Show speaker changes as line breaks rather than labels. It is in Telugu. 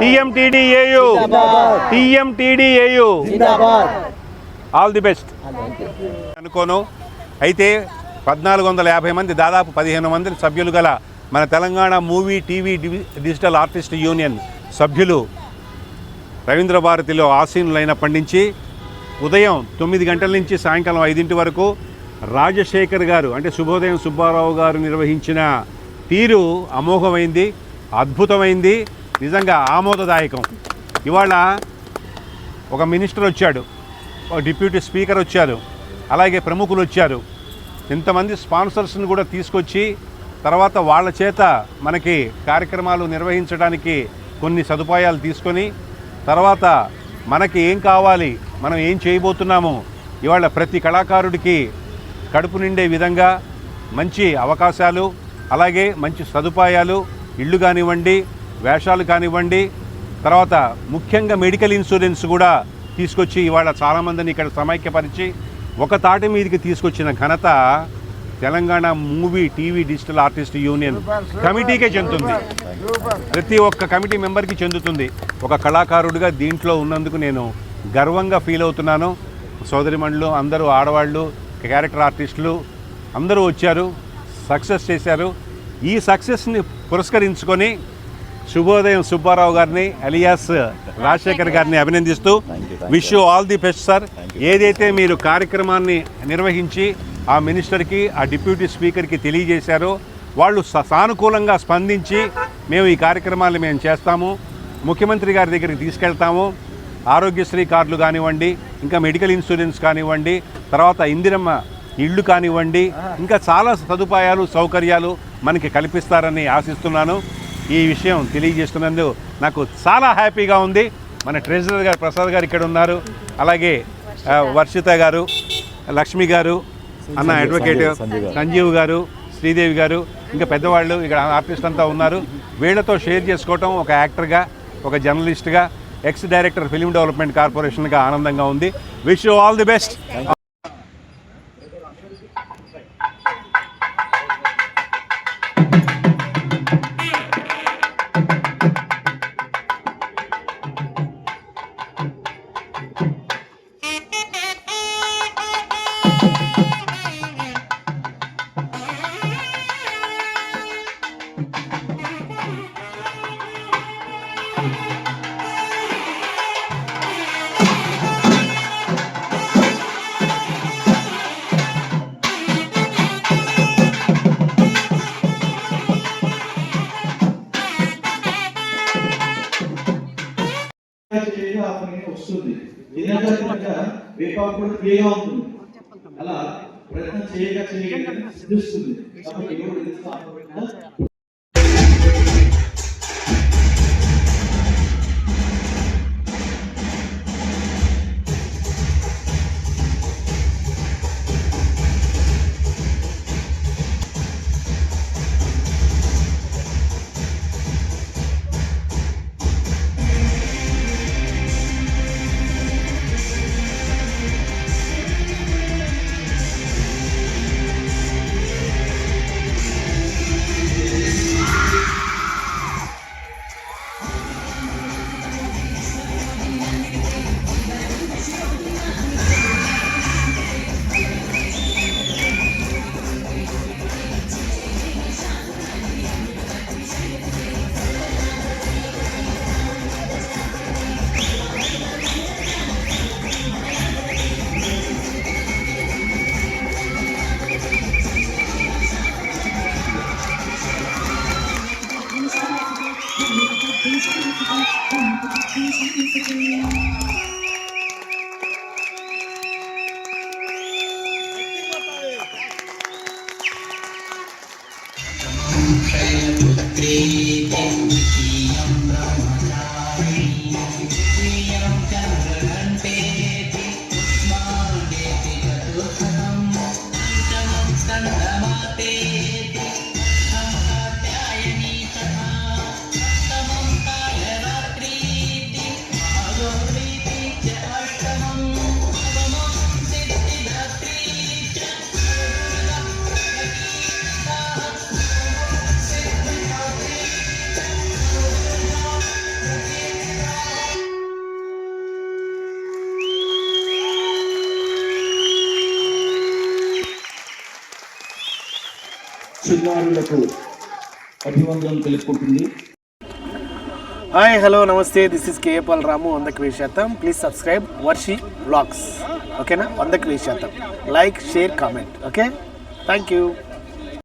TMTDAU TMTDAU all the best అనుకోను. అయితే పద్నాలుగు వందల యాభై మంది దాదాపు పదిహేను మంది సభ్యులు గల మన Telangana movie TV digital artist union సభ్యులు రవీంద్ర భారతిలో ఆసీనులైనప్పటి నుంచి ఉదయం తొమ్మిది గంటల నుంచి సాయంకాలం ఐదింటి వరకు రాజశేఖర్ గారు అంటే శుభోదయం సుబ్బారావు గారు నిర్వహించిన తీరు అమోఘమైంది అద్భుతమైంది. నిజంగా ఆమోదదాయకం. ఇవాళ ఒక మినిస్టర్ వచ్చాడు ఒక డిప్యూటీ స్పీకర్ వచ్చారు అలాగే ప్రముఖులు వచ్చారు. ఇంతమంది స్పాన్సర్స్ని కూడా తీసుకొచ్చి తర్వాత వాళ్ళ చేత మనకి కార్యక్రమాలు నిర్వహించడానికి కొన్ని సదుపాయాలు తీసుకొని తర్వాత మనకి ఏం కావాలి మనం ఏం చేయబోతున్నాము ఇవాళ ప్రతి కళాకారుడికి కడుపు నిండే విధంగా మంచి అవకాశాలు అలాగే మంచి సదుపాయాలు ఇళ్ళు కానివ్వండి వేషాలు కానివ్వండి తర్వాత ముఖ్యంగా మెడికల్ ఇన్సూరెన్స్ కూడా తీసుకొచ్చి ఇవాళ చాలామందిని ఇక్కడ సమైక్యపరిచి ఒక తాటి మీదకి తీసుకొచ్చిన ఘనత Telangana movie TV digital artist union కమిటీకే చెందుతుంది. ప్రతి ఒక్క కమిటీ మెంబర్కి చెందుతుంది. ఒక కళాకారుడిగా దీంట్లో ఉన్నందుకు నేను గర్వంగా ఫీల్ అవుతున్నాను. సోదరిమణులు అందరూ ఆడవాళ్ళు క్యారెక్టర్ ఆర్టిస్టులు అందరూ వచ్చారు సక్సెస్ చేశారు. ఈ సక్సెస్ని పురస్కరించుకొని శుభోదయం సుబ్బారావు గారిని అలియాస్ రాజశేఖర్ గారిని అభినందిస్తూ wish you all the best sir ఏదైతే మీరు కార్యక్రమాన్ని నిర్వహించి ఆ మినిస్టర్కి ఆ డిప్యూటీ స్పీకర్కి తెలియజేశారో వాళ్ళు సానుకూలంగా స్పందించి మేము ఈ కార్యక్రమాన్ని మేము చేస్తాము. ముఖ్యమంత్రి గారి దగ్గరికి తీసుకెళ్తాము. ఆరోగ్యశ్రీ కార్డులు కానివ్వండి ఇంకా మెడికల్ ఇన్సూరెన్స్ కానివ్వండి తర్వాత ఇందిరమ్మ ఇళ్ళు కానివ్వండి ఇంకా చాలా సదుపాయాలు సౌకర్యాలు మనకి కల్పిస్తారని ఆశిస్తున్నాను. ఈ విషయం తెలియజేస్తున్నందుకు నాకు చాలా హ్యాపీగా ఉంది. మన ట్రెజరర్ గారు ప్రసాద్ గారు ఇక్కడ ఉన్నారు. అలాగే వర్షిత గారు లక్ష్మి గారు అన్న అడ్వకేట్ సంజీవ్ గారు. శ్రీదేవి గారు ఇంకా పెద్దవాళ్ళు ఇక్కడ ఆర్టిస్ట్ అంతా ఉన్నారు. వీళ్ళతో షేర్ చేసుకోవటం ఒక యాక్టర్గా ఒక జర్నలిస్ట్గా ఎక్స్ డైరెక్టర్ ఫిలిం డెవలప్మెంట్ కార్పొరేషన్గా ఆనందంగా ఉంది. Wish you all the best
అలా ప్రయత్నం చేయగా చేయగా సిద్ధిస్తుంది. కాబట్టి ఎవరు Prema, prema,
prema, prema,
చిన్నారులకు అభివందనం తెలుపుకుంటుంది.
హాయ్ హలో నమస్తే. దిస్ ఇస్ కేఏపాల్ రాము వందకి వెయ్యి శాతం. Please subscribe Varshi vlogs. ఓకేనా? వందకి వెయ్యి శాతం. Like share comment okay thank you